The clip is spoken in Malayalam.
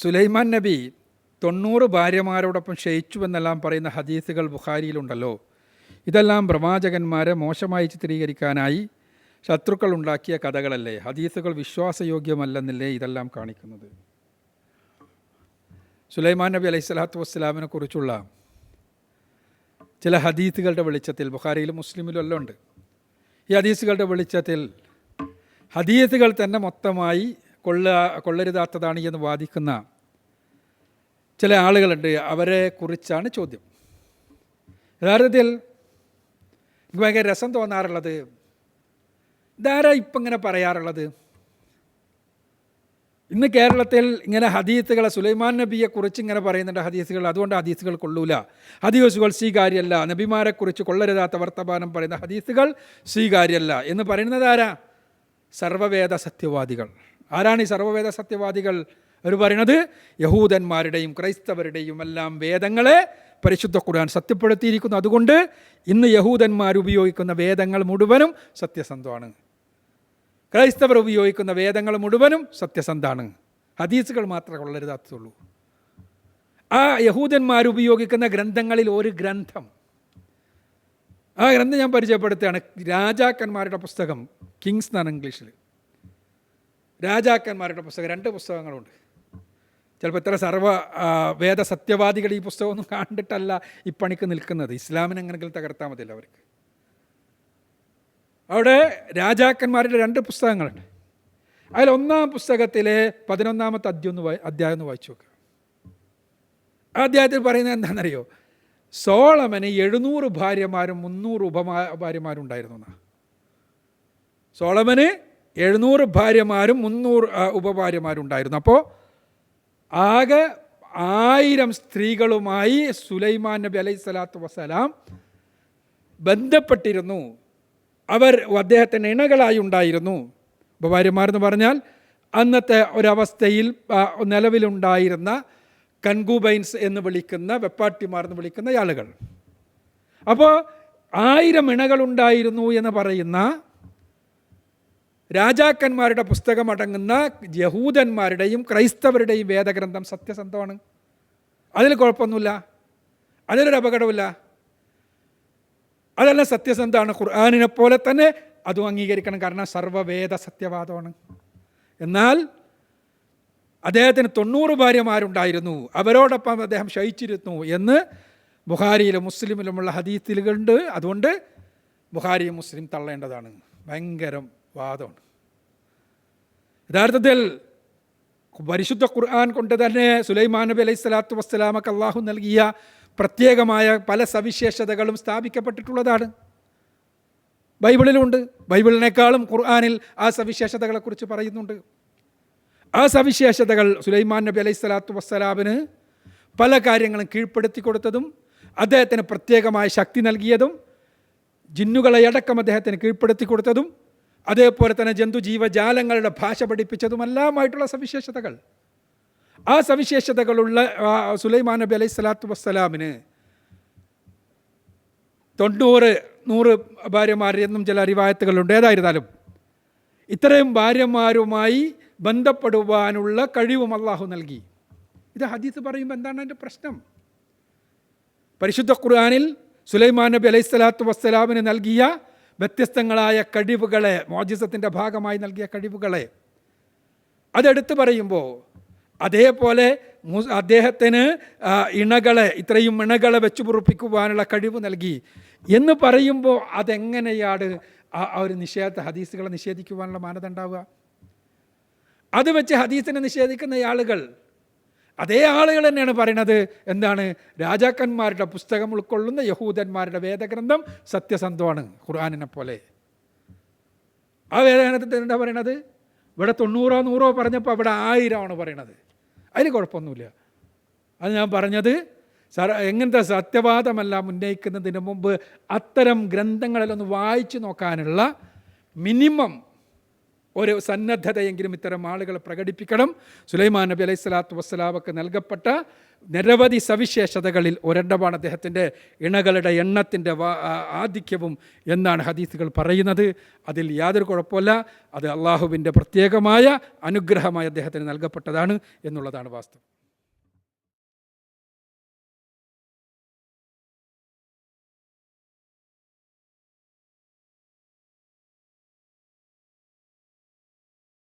സുലൈമാൻ നബി തൊണ്ണൂറ് ഭാര്യമാരോടൊപ്പം ക്ഷയിച്ചുവെന്നെല്ലാം പറയുന്ന ഹദീസുകൾ ബുഖാരിയിലുണ്ടല്ലോ. ഇതെല്ലാം പ്രവാചകന്മാരെ മോശമായി ചിത്രീകരിക്കാനായി ശത്രുക്കൾ ഉണ്ടാക്കിയ കഥകളല്ലേ? ഹദീസുകൾ വിശ്വാസയോഗ്യമല്ലെന്നല്ലേ ഇതെല്ലാം കാണിക്കുന്നത്? സുലൈമാൻ നബി അലൈഹി സ്വലാത്തു വസ്സലാമിനെ കുറിച്ചുള്ള ചില ഹദീസുകളുടെ വെളിച്ചത്തിൽ ബുഖാരിയിലും മുസ്ലിമിലും എല്ലാം ഉണ്ട്. ഈ ഹദീസുകളുടെ വെളിച്ചത്തിൽ ഹദീസുകൾ തന്നെ മൊത്തമായി കൊള്ള കൊള്ളരുതാത്തതാണ് എന്ന് വാദിക്കുന്ന ചില ആളുകളുണ്ട്. അവരെ കുറിച്ചാണ് ചോദ്യം. യഥാർത്ഥത്തിൽ എനിക്ക് ഭയങ്കര രസം തോന്നാറുള്ളത് ഇതാരാ ഇപ്പം ഇങ്ങനെ പറയാറുള്ളത്? ഇന്ന് കേരളത്തിൽ ഇങ്ങനെ ഹദീസുകളെ സുലൈമാൻ നബിയെ കുറിച്ച് ഇങ്ങനെ പറയുന്നുണ്ട് ഹദീസുകൾ. അതുകൊണ്ട് ഹദീസുകൾ കൊള്ളൂല. ഹദീസുകൾ സ്വീകാര്യല്ല നബിമാരെക്കുറിച്ച് കൊള്ളരുതാത്ത വർത്തമാനം പറയുന്ന ഹദീസുകൾ സ്വീകാര്യല്ല എന്ന് പറയുന്നത് ആരാ? സർവവേദ സത്യവാദികൾ. ആരാണ് ഈ സർവവേദ സത്യവാദികൾ അവർ പറയണത് യഹൂദന്മാരുടെയും ക്രൈസ്തവരുടെയും എല്ലാം വേദങ്ങളെ പരിശുദ്ധ ഖുർആൻ സത്യപ്പെടുത്തിയിരിക്കുന്നു. അതുകൊണ്ട് ഇന്ന് യഹൂദന്മാർ ഉപയോഗിക്കുന്ന വേദങ്ങൾ മുഴുവനും സത്യസന്ധമാണ്. ക്രൈസ്തവർ ഉപയോഗിക്കുന്ന വേദങ്ങൾ മുഴുവനും സത്യസന്ധാണ് ഹദീസുകൾ മാത്രമേ കൊള്ളരുതാത്തുള്ളൂ ആ യഹൂദന്മാർ ഉപയോഗിക്കുന്ന ഗ്രന്ഥങ്ങളിൽ ഒരു ഗ്രന്ഥം. ആ ഗ്രന്ഥം ഞാൻ പരിചയപ്പെടുത്തുകയാണ്. രാജാക്കന്മാരുടെ പുസ്തകം കിങ്സ് എന്നാണ് ഇംഗ്ലീഷിൽ. രാജാക്കന്മാരുടെ പുസ്തകം രണ്ട് പുസ്തകങ്ങളുണ്ട്. ചിലപ്പോൾ ഇത്ര സർവ വേദ സത്യവാദികൾ ഈ പുസ്തകമൊന്നും കണ്ടിട്ടല്ല ഈ പണിക്ക് നിൽക്കുന്നത്. ഇസ്ലാമിനെ എങ്ങനെങ്കിലും തകർത്താൽ മതിയല്ലോ അവർക്ക്. അവിടെ രാജാക്കന്മാരുടെ രണ്ട് പുസ്തകങ്ങളുണ്ട്. അതിൽ ഒന്നാം പുസ്തകത്തിലെ പതിനൊന്നാമത്തെ അധ്യം ഒന്ന് അധ്യായം ഒന്ന് വായിച്ചു നോക്കുക ആ അധ്യായത്തിൽ പറയുന്നത് എന്താണെന്നറിയോ? സോളമന് എഴുന്നൂറ് ഭാര്യമാരും മുന്നൂറ് ഉപമാ ഭാര്യമാരും ഉണ്ടായിരുന്നു എന്നാ. സോളമന് എഴുന്നൂറ് ഭാര്യമാരും മുന്നൂറ് ആ, ഉപഭാര്യമാരും ഉണ്ടായിരുന്നു അപ്പോൾ ആകെ ആയിരം സ്ത്രീകളുമായി സുലൈമാൻ നബി അലൈഹി സ്വലാത്തു വസ്സലാം ബന്ധപ്പെട്ടിരുന്നു. അവർ അദ്ദേഹത്തിന് ഇണകളായി ഉണ്ടായിരുന്നു. ഉപഭാര്യമാരെന്ന് പറഞ്ഞാൽ അന്നത്തെ ഒരവസ്ഥയിൽ നിലവിലുണ്ടായിരുന്ന കൺകൂബൈൻസ് എന്ന് വിളിക്കുന്ന വെപ്പാട്ടിമാർ എന്ന് വിളിക്കുന്ന ആളുകൾ. അപ്പോൾ ആയിരം ഇണകളുണ്ടായിരുന്നു എന്ന് പറയുന്ന രാജാക്കന്മാരുടെ പുസ്തകമടങ്ങുന്ന യഹൂദന്മാരുടെയും ക്രൈസ്തവരുടെയും വേദഗ്രന്ഥം സത്യസന്ധമാണ്. അതിൽ കുഴപ്പമൊന്നുമില്ല. അതിലൊരു അപകടമില്ല അതെല്ലാം സത്യസന്ധമാണ്. ഖുർആാനിനെ പോലെ തന്നെ അതും അംഗീകരിക്കണം. കാരണം സർവവേദ സത്യവാദമാണ്. എന്നാൽ അദ്ദേഹത്തിന് തൊണ്ണൂറ് ഭാര്യമാരുണ്ടായിരുന്നു. അവരോടൊപ്പം അദ്ദേഹം ശയിച്ചിരുന്നു എന്ന് ബുഹാരിയിലും മുസ്ലിമിലുമുള്ള ഹദീത്തിലുണ്ട് അതുകൊണ്ട് ബുഹാരിയും മുസ്ലിം തള്ളേണ്ടതാണ്. ഭയങ്കരം വാദമാണ്. യഥാർത്ഥത്തിൽ പരിശുദ്ധ ഖുർആൻ കൊണ്ട് തന്നെ സുലൈമാൻ നബി അലൈഹി സ്വലാത്തു വസ്സലാമക്ക് അള്ളാഹു നൽകിയ പ്രത്യേകമായ പല സവിശേഷതകളും സ്ഥാപിക്കപ്പെട്ടിട്ടുള്ളതാണ്. ബൈബിളിലുണ്ട്. ബൈബിളിനേക്കാളും ഖുർആാനിൽ ആ സവിശേഷതകളെക്കുറിച്ച് പറയുന്നുണ്ട്. ആ സവിശേഷതകൾ സുലൈമാൻ നബി അലൈഹി സ്വലാത്തു വസ്സലാമിന് പല കാര്യങ്ങളും കീഴ്പ്പെടുത്തി കൊടുത്തതും അദ്ദേഹത്തിന് പ്രത്യേകമായ ശക്തി നൽകിയതും ജിന്നുകളെ അടക്കം അദ്ദേഹത്തിന് കീഴ്പ്പെടുത്തി കൊടുത്തതും അതേപോലെ തന്നെ ജന്തു ജന്തുജീവജാലങ്ങളുടെ ഭാഷ പഠിപ്പിച്ചതുമെല്ലാമായിട്ടുള്ള സവിശേഷതകൾ. ആ സവിശേഷതകളുള്ള സുലൈമാൻ നബി അലൈഹി സ്വലാത്തു വസ്സലാമിന് തൊണ്ണൂറ് നൂറ് ഭാര്യമാർ എന്നും ചില അറിവായത്തുകളുണ്ട് ഏതായിരുന്നാലും ഇത്രയും ഭാര്യമാരുമായി ബന്ധപ്പെടുവാനുള്ള കഴിവും അള്ളാഹു നൽകി. ഇത് ഹദീസ് പറയുമ്പോൾ എന്താണ് അതിന്റെ പ്രശ്നം? പരിശുദ്ധ ഖുർആാനിൽ സുലൈമാൻ നബി അലൈഹി സ്വലാത്തു വസ്സലാമിന് നൽകിയ വ്യത്യസ്തങ്ങളായ കഴിവുകളെ മോജിസത്തിന്റെ ഭാഗമായി നൽകിയ കഴിവുകളെ അതെടുത്ത് പറയുമ്പോൾ അതേപോലെ അദ്ദേഹത്തിന് ഇണകളെ ഇത്രയും ഇണകളെ വെച്ചു പൊറുപ്പിക്കുവാനുള്ള കഴിവ് നൽകി എന്ന് പറയുമ്പോൾ അതെങ്ങനെയാണ് ആ ഒരു നിഷേധ ഹദീസുകളെ നിഷേധിക്കുവാനുള്ള മാനദണ്ഡാവുക? അത് വെച്ച് ഹദീസിനെ നിഷേധിക്കുന്ന ആളുകൾ അതേ ആളുകൾ തന്നെയാണ് പറയുന്നത്. എന്താണ്? രാജാക്കന്മാരുടെ പുസ്തകം ഉൾക്കൊള്ളുന്ന യഹൂദന്മാരുടെ വേദഗ്രന്ഥം സത്യസന്ധമാണ് ഖുർആാനിനെ പോലെ. ആ വേദഗ്രന്ഥത്തിൽ എന്താ പറയണത്? ഇവിടെ തൊണ്ണൂറോ നൂറോ പറഞ്ഞപ്പോൾ അവിടെ ആയിരമാണ് പറയണത്. അതിന് കുഴപ്പമൊന്നുമില്ല. അത് ഞാൻ പറഞ്ഞത് സർ എങ്ങനത്തെ സത്യവാദമല്ല ഉന്നയിക്കുന്നതിന് മുമ്പ് അത്തരം ഗ്രന്ഥങ്ങളിലൊന്ന് വായിച്ചു നോക്കാനുള്ള മിനിമം ഒരു സന്നദ്ധതയെങ്കിലും ഇത്തരം ആളുകൾ പ്രകടിപ്പിക്കണം. സുലൈമാൻ നബി അലൈഹി സ്വലാത്തു വസ്സലാമക്ക് നൽകപ്പെട്ട നിരവധി സവിശേഷതകളിൽ ഒരെണ്ണമാണ് അദ്ദേഹത്തിന്റെ ഇണകളുടെ എണ്ണത്തിന്റെ ആധിക്യവും എന്നാണ് ഹദീസുകൾ പറയുന്നത്. അതിൽ യാതൊരു കുഴപ്പമില്ല അത് അള്ളാഹുവിന്റെ പ്രത്യേകമായ അനുഗ്രഹമായി അദ്ദേഹത്തിന് നൽകപ്പെട്ടതാണ് എന്നുള്ളതാണ് വാസ്തവം.